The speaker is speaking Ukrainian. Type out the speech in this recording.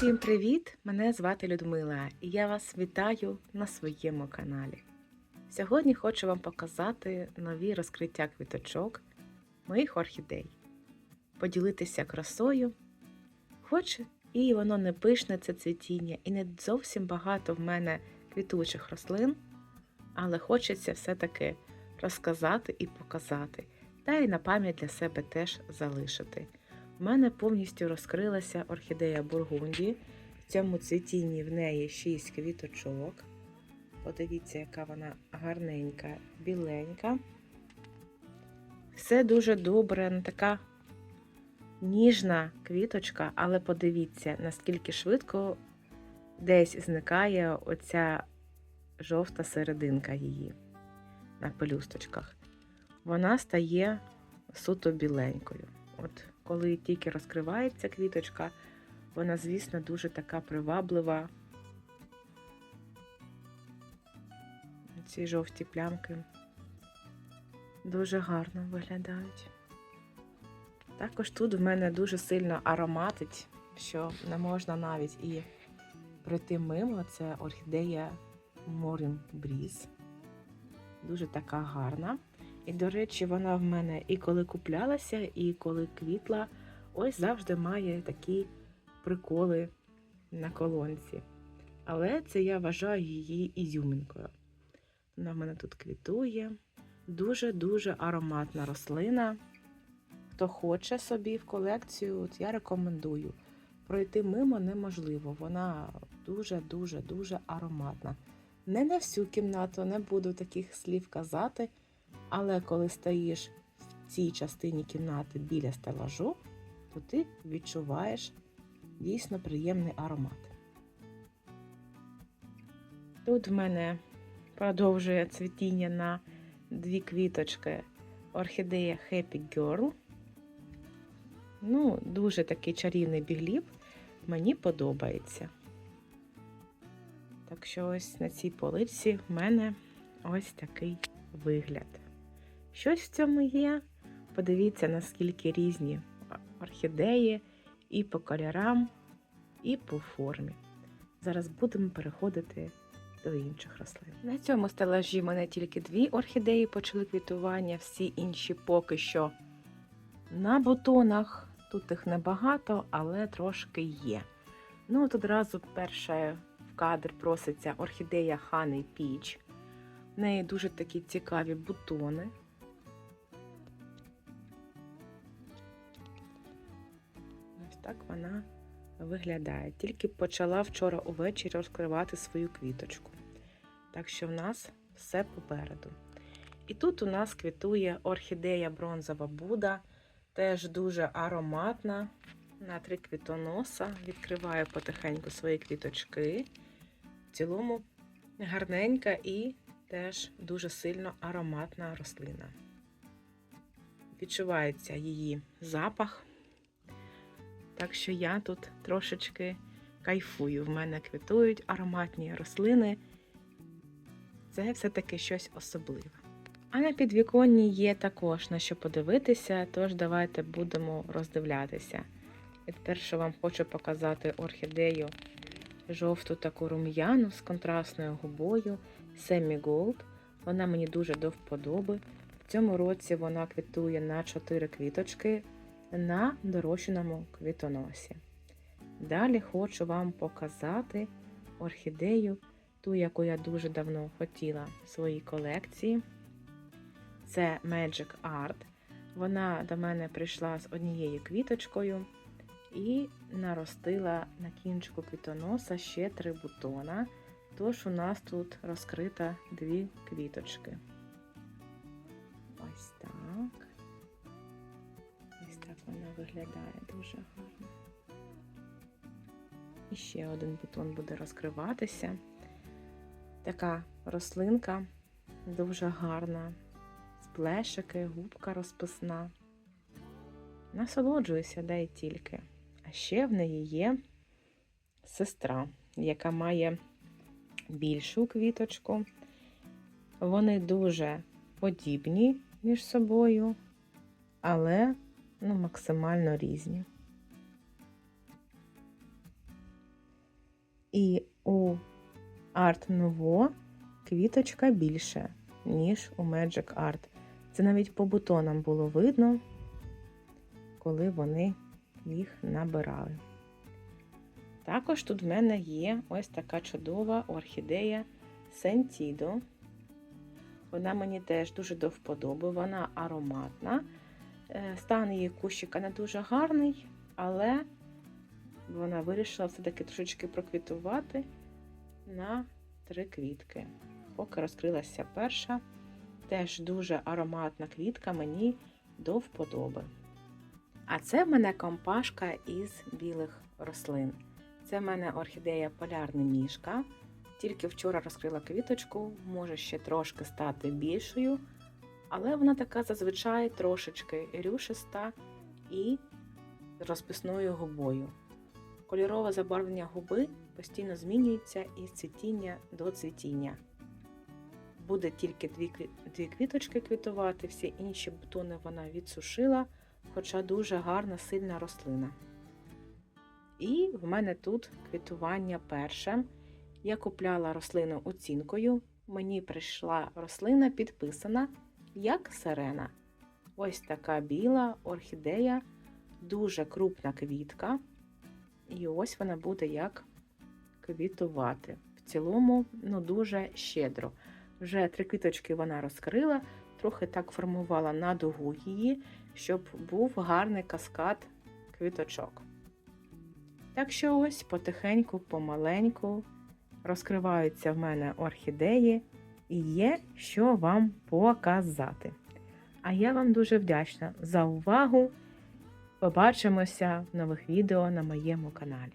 Всім привіт! Мене звати Людмила і я вас вітаю на своєму каналі. Сьогодні хочу вам показати нові розкриття квіточок моїх орхідей, поділитися красою, хоч і воно не пишне це цвітіння, і не зовсім багато в мене квітучих рослин, але хочеться все-таки розказати і показати, та й на пам'ять для себе теж залишити. У мене повністю розкрилася орхідея Бургунді. В цьому цвітінні в неї 6 квіточок. Подивіться, яка вона гарненька, біленька. Все дуже добре, така ніжна квіточка, але подивіться, наскільки швидко десь зникає оця жовта серединка її на пелюсточках. Вона стає суто біленькою. От коли тільки розкривається квіточка, вона, звісно, дуже така приваблива. Ці жовті плямки дуже гарно виглядають. Також тут в мене дуже сильно ароматить, що не можна навіть і пройти мимо. Це орхідея Morning Breeze. Дуже така гарна. І, до речі, вона в мене і коли куплялася, і коли квітла, ось завжди має такі приколи на колонці. Але це я вважаю її ізюминкою. Вона в мене тут квітує. Дуже-дуже ароматна рослина. Хто хоче собі в колекцію, от я рекомендую. Пройти мимо неможливо. Вона дуже-дуже дуже ароматна. Не на всю кімнату, не буду таких слів казати. Але коли стоїш в цій частині кімнати біля стелажу, то ти відчуваєш дійсно приємний аромат. Тут в мене продовжує цвітіння на дві квіточки орхідея Happy Girl. Ну, дуже такий чарівний бігліб, мені подобається. Так що ось на цій полиці в мене ось такий вигляд. Щось в цьому є. Подивіться, наскільки різні орхідеї і по кольорам, і по формі. Зараз будемо переходити до інших рослин. На цьому стелажі мене тільки дві орхідеї почали квітування, всі інші поки що на бутонах. Тут їх небагато, але трошки є. Ну, от одразу перша в кадр проситься орхідея Honey Peach. В неї дуже такі цікаві бутони. Так вона виглядає. Тільки почала вчора увечері розкривати свою квіточку. Так що в нас все попереду. І тут у нас квітує орхідея бронзова Буда, теж дуже ароматна. На три квітоноса. Відкриваю потихеньку свої квіточки. В цілому гарненька і теж дуже сильно ароматна рослина. Відчувається її запах. Так що я тут трошечки кайфую. В мене квітують ароматні рослини. Це все-таки щось особливе. А на підвіконні є також на що подивитися, тож давайте будемо роздивлятися. Перше вам хочу показати орхідею жовту таку рум'яну з контрастною губою Semi Gold. Вона мені дуже до вподоби. В цьому році вона квітує на 4 квіточки на дорощеному квітоносі. Далі хочу вам показати орхідею, ту, яку я дуже давно хотіла в своїй колекції. Це Magic Art. Вона до мене прийшла з однією квіточкою і наростила на кінчику квітоноса ще три бутона. Тож у нас тут розкрита дві квіточки. Ось так. Виглядає дуже гарно. І ще один бутон буде розкриватися. Така рослинка дуже гарна. Сплешики, губка розписна. Насолоджуюся, дай тільки. А ще в неї є сестра, яка має більшу квіточку. Вони дуже подібні між собою, але ну, максимально різні. І у Art Nouveau квіточка більше, ніж у Magic Art. Це навіть по бутонам було видно, коли вони їх набирали. Також тут в мене є ось така чудова орхідея Сентідо. Вона мені теж дуже до вподоби, вона ароматна. Е, Стан її кущика не дуже гарний, але вона вирішила все-таки трошечки проквітувати на три квітки. Поки розкрилася перша, теж дуже ароматна квітка мені до вподоби. А це в мене компашка із білих рослин. Це в мене орхідея полярна мішка. Тільки вчора розкрила квіточку, може ще трошки стати більшою, але вона така зазвичай трошечки рюшиста і розписною губою. Кольорове забарвлення губи постійно змінюється із цвітіння до цвітіння. Буде тільки дві, дві квіточки квітувати, всі інші бутони вона відсушила, хоча дуже гарна, сильна рослина. І в мене тут квітування перше. Я купляла рослину оцінкою. Мені прийшла рослина підписана як сирена. Ось така біла орхідея, дуже крупна квітка. І ось вона буде як квітувати. В цілому, ну, дуже щедро. Вже три квіточки вона розкрила, трохи так формувала на дугу її, щоб був гарний каскад квіточок. Так що ось потихеньку, помаленьку розкриваються в мене орхідеї і є що вам показати. А я вам дуже вдячна за увагу. Побачимося в нових відео на моєму каналі.